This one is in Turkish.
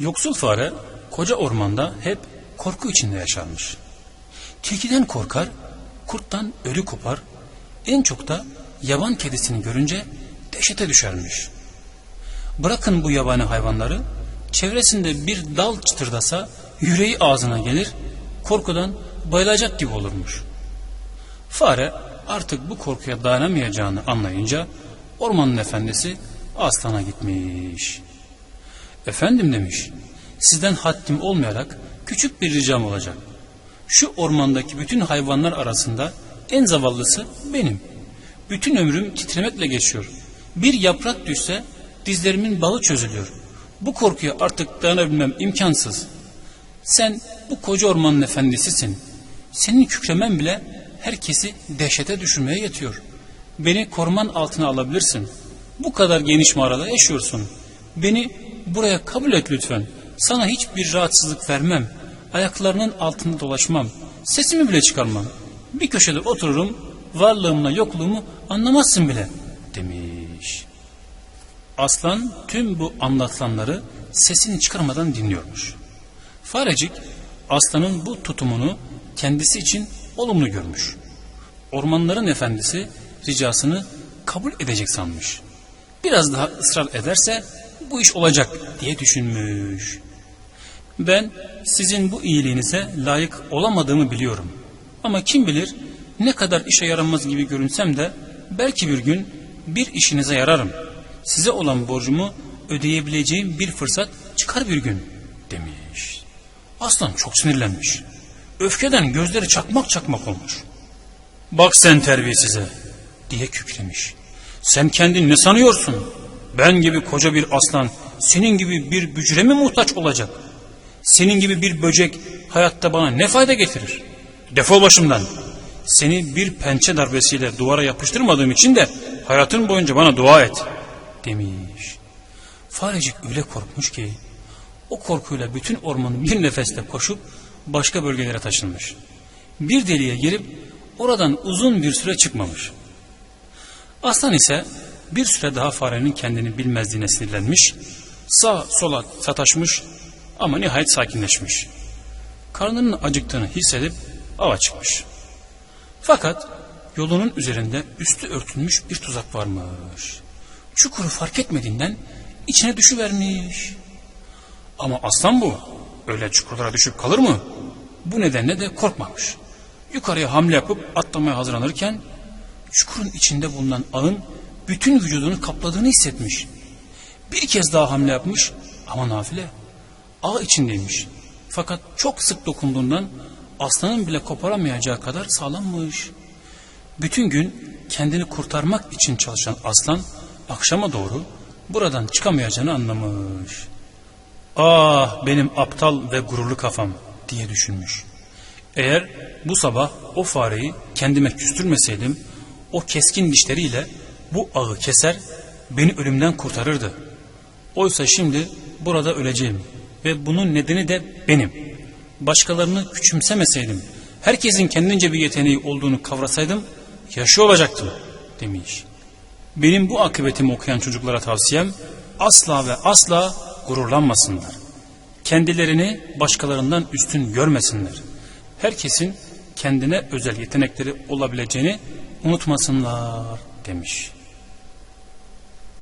Yoksul fare koca ormanda hep korku içinde yaşarmış. Tilkiden korkar, kurttan ölü kopar, en çok da yaban kedisini görünce dehşete düşermiş. Bırakın bu yabani hayvanları, çevresinde bir dal çıtırdasa yüreği ağzına gelir, korkudan bayılacak gibi olurmuş. Fare artık bu korkuya dayanamayacağını anlayınca ormanın efendisi aslana gitmiş. Efendim demiş, sizden haddim olmayarak küçük bir ricam olacak. Şu ormandaki bütün hayvanlar arasında en zavallısı benim. Bütün ömrüm titremekle geçiyor. Bir yaprak düşse dizlerimin bağı çözülüyor. Bu korkuya artık dayanabilmem imkansız. Sen bu koca ormanın efendisisin. Senin kükremen bile herkesi dehşete düşürmeye yetiyor. Beni koruman altına alabilirsin. Bu kadar geniş mağarada yaşıyorsun. Beni buraya kabul et lütfen. Sana hiçbir rahatsızlık vermem. Ayaklarının altında dolaşmam. Sesimi bile çıkarmam. Bir köşede otururum, varlığımla yokluğumu anlamazsın bile demiş. Aslan tüm bu anlatılanları sesini çıkarmadan dinliyormuş. Farecik aslanın bu tutumunu kendisi için olumlu görmüş. Ormanların efendisi ricasını kabul edecek sanmış. Biraz daha ısrar ederse bu iş olacak diye düşünmüş. Ben sizin bu iyiliğinize layık olamadığımı biliyorum. Ama kim bilir ne kadar işe yaramaz gibi görünsem de belki bir gün bir işinize yararım. Size olan borcumu ödeyebileceğim bir fırsat çıkar bir gün demiş. Aslan çok sinirlenmiş. Öfkeden gözleri çakmak çakmak olmuş. Bak sen terbiyesize diye kükremiş. Sen kendin ne sanıyorsun? Ben gibi koca bir aslan senin gibi bir bücre mi muhtaç olacak? Senin gibi bir böcek hayatta bana ne fayda getirir? Defol başımdan. Seni bir pençe darbesiyle duvara yapıştırmadığım için de hayatın boyunca bana dua et demiş. Farecik öyle korkmuş ki o korkuyla bütün ormanı bir nefeste koşup başka bölgelere taşınmış. Bir deliğe girip oradan uzun bir süre çıkmamış. Aslan ise bir süre daha farenin kendini bilmezliğine sinirlenmiş, sağ sola sataşmış ama nihayet sakinleşmiş. Karnının acıktığını hissedip ava çıkmış. Fakat yolunun üzerinde üstü örtülmüş bir tuzak varmış. Çukuru fark etmediğinden içine düşüvermiş. Ama aslan bu. Öyle çukurlara düşüp kalır mı? Bu nedenle de korkmamış. Yukarıya hamle yapıp atlamaya hazırlanırken çukurun içinde bulunan ağın bütün vücudunu kapladığını hissetmiş. Bir kez daha hamle yapmış ama nafile. Ağ içindeymiş. Fakat çok sık dokunduğundan aslanın bile koparamayacağı kadar sağlammış. Bütün gün kendini kurtarmak için çalışan aslan akşama doğru buradan çıkamayacağını anlamış. Ah benim aptal ve gururlu kafam diye düşünmüş. Eğer bu sabah o fareyi kendime küstürmeseydim o keskin dişleriyle bu ağı keser beni ölümden kurtarırdı. Oysa şimdi burada öleceğim ve bunun nedeni de benim. Başkalarını küçümsemeseydim, herkesin kendince bir yeteneği olduğunu kavrasaydım yaşıyor olacaktım demiş. Benim bu akıbetimi okuyan çocuklara tavsiyem asla ve asla gururlanmasınlar. Kendilerini başkalarından üstün görmesinler. Herkesin kendine özel yetenekleri olabileceğini unutmasınlar demiş.